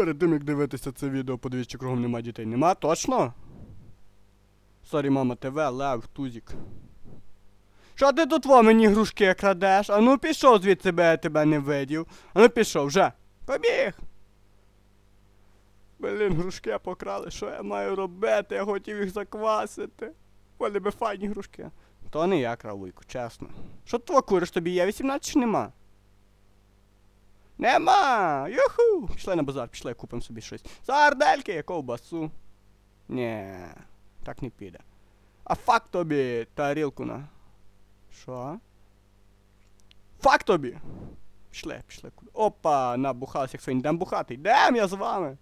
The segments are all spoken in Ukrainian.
Перед тим як дивитися це відео, подивіться, кругом нема дітей. Нема? Точно? Сорі, мама, ТВ, Лев, Тузік. Що ти тут во мені грушки крадеш? А ну пішов звідси, бо я тебе не видів. А ну пішов, вже. Побіг. Блін, грушки покрали, що я маю робити? Я хотів їх заквасити. Вони би файні грушки. То не я крав Вуйку, чесно. Що ти куриш, тобі є 18 чи нема? Нема! Юху! Пішли на базар, пішли, купимо собі щось. Сардельки, ковбасу. Ні, так не піде. А фак тобі тарілку на. Що? Фак тобі! Пішли, пішли. Опа, набухався, як свинь. Йдем бухати. Йдем я з вами.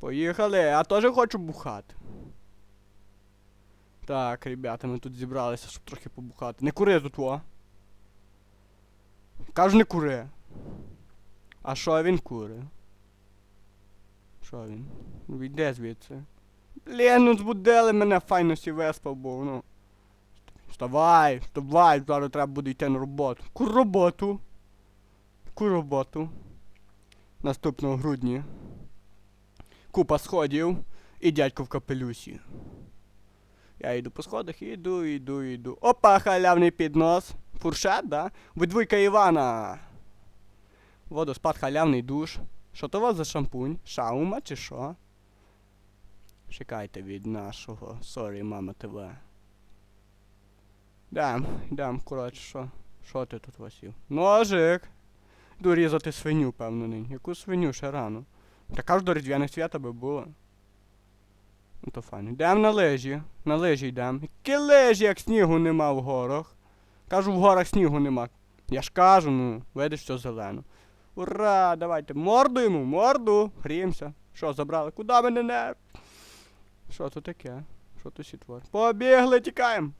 Поїхали, я теж хочу бухати. Так, ребята, ми тут зібралися, щоб трохи побухати. Не кури тут, о. Кажу, не кури. А що він кури? Що він? Ну, Йде звідси. Блін, ну збудили мене файно сі веспав був, ну. Вставай, вставай, зараз треба буде йти на роботу. Ку роботу. Ку роботу. Наступного грудні. Купа сходів і дядько в капелюсі. Я йду по сходах, іду, іду, іду. Опа, халявний піднос. Фуршет, да? Видвойка Івана. Водоспад, халявний душ. Що то у вас за шампунь? Шаума чи що? Чекайте від нашого. Сорі, мама ТВ. Дам, дам, коротше, що? Що ти тут Васів? Ножик! Йду різати свиню, певно, нині. Яку свиню ще рано? Така ж до різдвяних свята би було. Ну то файно. Йдем на лижі. На лижі йдем. Які лижі, як снігу нема в горах. Кажу, в горах снігу нема. Я ж кажу, ну, видиш, що зелено. Ура! Давайте морду йому, морду! Гріємося. Що, забрали? Куди мене не? Що то таке? Що то сітвор? Побігли, тікаємо!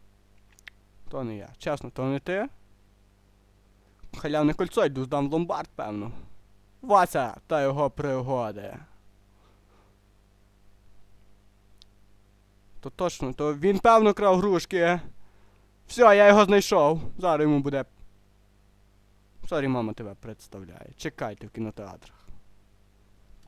То не я. Чесно, то не ти? Халявне кольцо йду здам в ломбард, певно. Вася та його пригоди. То точно, то він певно крав грушки. Все, я його знайшов. Зараз йому буде. Сорі, мама тебе представляє. Чекайте в кінотеатрах.